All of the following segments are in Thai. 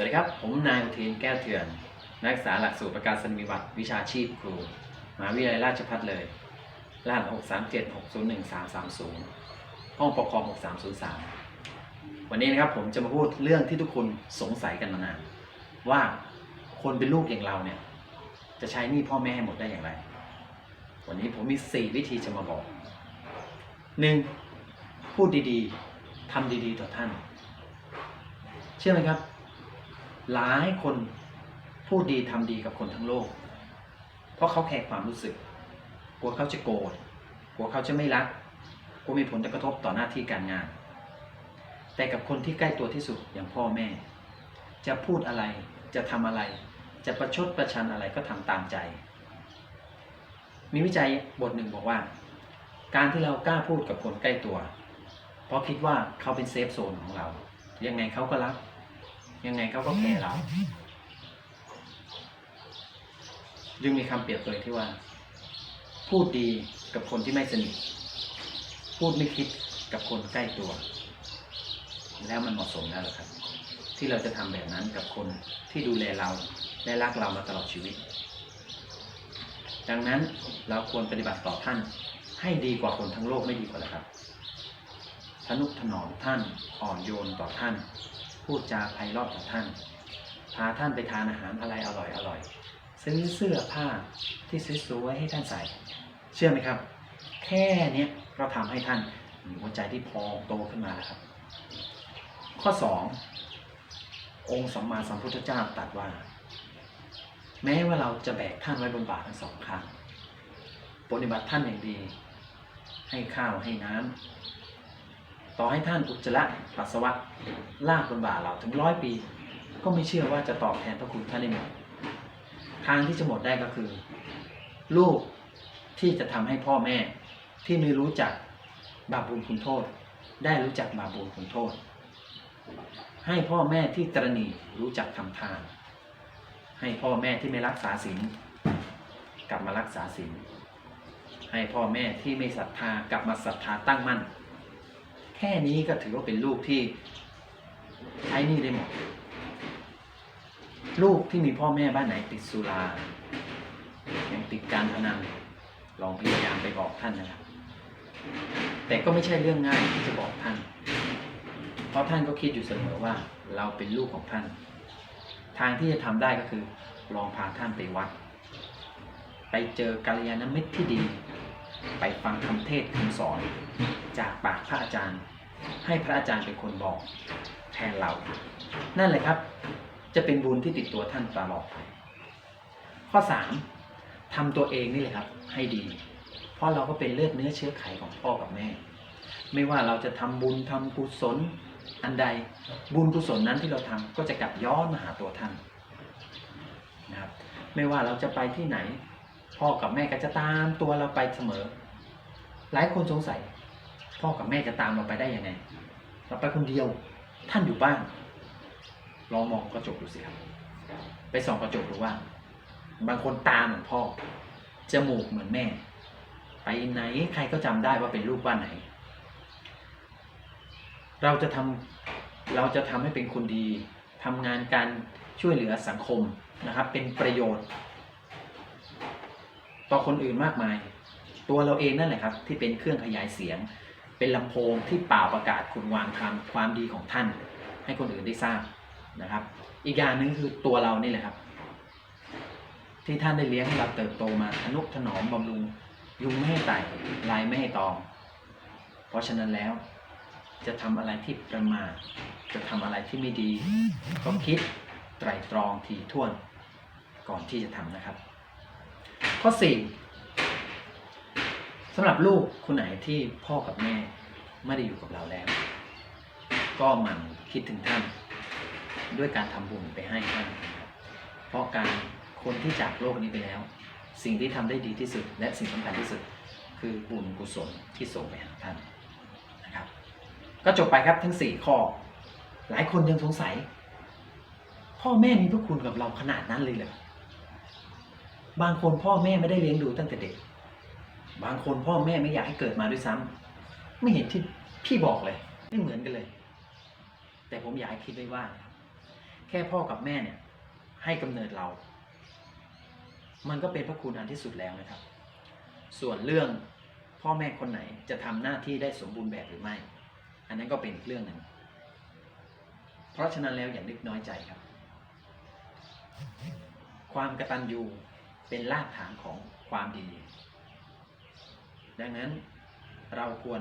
วัสดีครับ ผมนายอุเทนแก้วเถื่อน นักศึกษาหลักสูตรประกาศนียบัตรวิชาชีพครูมหาวิทยาลัยราชภัฏเลย รหัส 637601330 ห้องปกครอง 6303 วันนี้นะครับผมจะมาพูดเรื่องที่ทุกคนสงสัยกันมานาน ว่าคนเป็นลูกอย่างเราเนี่ย จะใช้หนี้พ่อแม่ให้หมดได้อย่างไร วันนี้ผมมี 4 วิธีจะมาบอก 1. พูดดีๆทำดีๆ ต่อท่าน เชื่อไหมครับ หลายคนพูดดีทำดีกับคนทั้งโลก เพราะเขาแคร์ความรู้สึก กลัวเขาจะโกรธ กลัวเขาจะไม่รัก กลัวมีผลกระทบต่อหน้าที่การงาน แต่กับคนที่ใกล้ตัวที่สุดอย่างพ่อแม่ จะพูดอะไร จะทำอะไร จะประชดประชันอะไรก็ทำตามใจ มีวิจัยบทหนึ่งบอกว่า การที่เรากล้าพูดกับคนใกล้ตัว เพราะคิดว่าเขาเป็นเซฟโซนของเรา ยังไงเขาก็รัก ยังไงเขาก็แคร์เราจึงมีคำเปรียบเปรยที่ว่า พูดดีกับคนที่ไม่สนิท พูดไม่คิดกับคนใกล้ตัว แล้วมันเหมาะสมแล้วหรอครับ ที่เราจะทำแบบนั้นกับคนที่ดูแลเราและรักเรามาตลอดชีวิต ดังนั้นเราควรปฏิบัติต่อท่าน ให้ดีกว่าคนทั้งโลกไม่ดีกว่าหรอครับทนุถนอมท่านอ่อนโยนต่อท่าน พูดจาไพเราะต่อท่าน พาท่านไปทานอาหารอะไรอร่อยอร่อยซื้อเสื้อผ้าที่สวยๆให้ท่านใส่ เชื่อไหมครับ แค่เนี้ยเราทำให้ท่านมีหัวใจที่พองโตขึ้นมาแล้วครับ ข้อ 2 องค์สัมมาสัมพุทธเจ้าตรัสว่า แม้ว่าเราจะแบกท่านไว้บนบ่าทั้งสองข้างปฏิบัติท่านอย่างดี ให้ข้าวให้น้ำ ต่อให้ท่านอุจจาระปัสสาวะลากบนบ่าเราถึงร้อยปี ก็ไม่เชื่อว่าจะตอบแทนพระคุณท่านได้หมดทางที่จะหมดได้ก็คือ ลูกที่จะทำให้พ่อแม่ที่ไม่รู้จักบาปบุญคุณโทษ ได้รู้จักบาปบุญคุณโทษ ให้พ่อแม่ที่ตรณีรู้จักทำทาน ให้พ่อแม่ที่ไม่รักษาศีลกลับมารักษาศีลให้พ่อแม่ที่ไม่ศรัทธากลับมาศรัทธาตั้งมั่น แค่นี้ก็ถือว่าเป็นลูกที่ใช้นี่ได้หมด ลูกที่มีพ่อแม่บ้านไหนติดสุรายังติดการพนันลองพยายามไปบอกท่านนะครับ แต่ก็ไม่ใช่เรื่องง่ายที่จะบอกท่าน เพราะท่านก็คิดอยู่เสมอว่า เราเป็นลูกของท่าน ทางที่จะทำได้ก็คือ ลองพาท่านไปวัด ไปเจอกัลยาณมิตรที่ดี ไปฟังคำเทศน์คำสอน จากปากพระอาจารย์ ให้พระอาจารย์เป็นคนบอกแทนเรา นั่นแหละครับ จะเป็นบุญที่ติดตัวท่านตลอดไปข้อ 3. ทำตัวเองนี่แหละครับ ให้ดี เพราะเราก็เป็นเลือดเนื้อเชื้อไขของพ่อกับแม่ ไม่ว่าเราจะทำบุญทำกุศลอันใดบุญกุศลนั้นที่เราทำก็จะกลับย้อนมาหาตัวท่านนะครับไม่ว่าเราจะไปที่ไหน พ่อกับแม่ก็จะตามตัวเราไปเสมอ หลายคนสงสัย พ่อกับแม่จะตามเราไปได้ยังไงเราไปคนเดียว ท่านอยู่บ้าน ลองมองกระจกดูสิครับ ไปส่องกระจกดูว่า บางคนตาเหมือนพ่อ จมูกเหมือนแม่ ไปไหนใครก็จำได้ว่าเป็นลูกบ้านไหน เราจะทำเราจะทำให้เป็นคนดีทำงานการช่วยเหลือสังคมนะครับ เป็นประโยชน์ ต่อคนอื่นมากมาย ตัวเราเองนั่นแหละครับ ที่เป็นเครื่องขยายเสียง เป็นลำโพงที่เป่าประกาศคุณวางคำความดีของท่าน ให้คนอื่นได้ทราบนะครับ อีกอย่างหนึ่งคือตัวเรานี่แหละครับ ที่ท่านได้เลี้ยงให้เราเติบโตมาทนุถนอมบำรุงยุงไม่ให้ไต่ลายไม่ให้ตอม เพราะฉะนั้นแล้วจะทำอะไรที่ประมาทจะทำอะไรที่ไม่ดีก็คิดไตรตรองถี่ถ้วนก่อนที่จะทำนะครับ ข้อ 4 สำหรับลูกคนไหนที่พ่อกับแม่ไม่ได้อยู่กับเราแล้ว ก็มันคิดถึงท่านด้วยการทำบุญไปให้ท่านเพราะการคนที่จากโลกนี้ไปแล้ว สิ่งที่ทำได้ดีที่สุด และสิ่งสำคัญที่สุด คือบุญกุศลที่ส่งไปหาท่านนะครับ ก็จบไปครับทั้ง 4 ข้อ หลายคนยังสงสัย พ่อแม่มีพระคุณกับเราขนาดนั้นเลยเหรอบางคนพ่อแม่ไม่ได้เลี้ยงดูตั้งแต่เด็ก บางคนพ่อแม่ไม่อยากให้เกิดมาด้วยซ้ำไม่เห็นที่พี่บอกเลย ไม่เหมือนกันเลย แต่ผมอยากให้คิดไว้ว่า แค่พ่อกับแม่เนี่ย ให้กำเนิดเรา มันก็เป็นพระคุณอันที่สุดแล้วนะครับ ส่วนเรื่องพ่อแม่คนไหนจะทำหน้าที่ได้สมบูรณ์แบบหรือไม่ อันนั้นก็เป็นเรื่องหนึ่ง เพราะฉะนั้นแล้วอย่านึกน้อยใจครับ ความกระตัญญูเป็นรากฐานของความดี ดังนั้นเราควร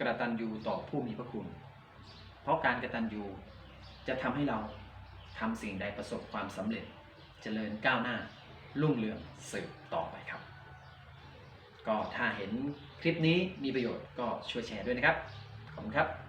กระตันยูต่อผู้มีพระคุณ เพราะการกระตันยูจะทำให้เราทำสิ่งใดประสบความสำเร็จเจริญก้าวหน้ารุ่งเรืองสืบต่อไปครับ ก็ถ้าเห็นคลิปนี้มีประโยชน์ก็ช่วยแชร์ด้วยนะครับ ขอบคุณครับ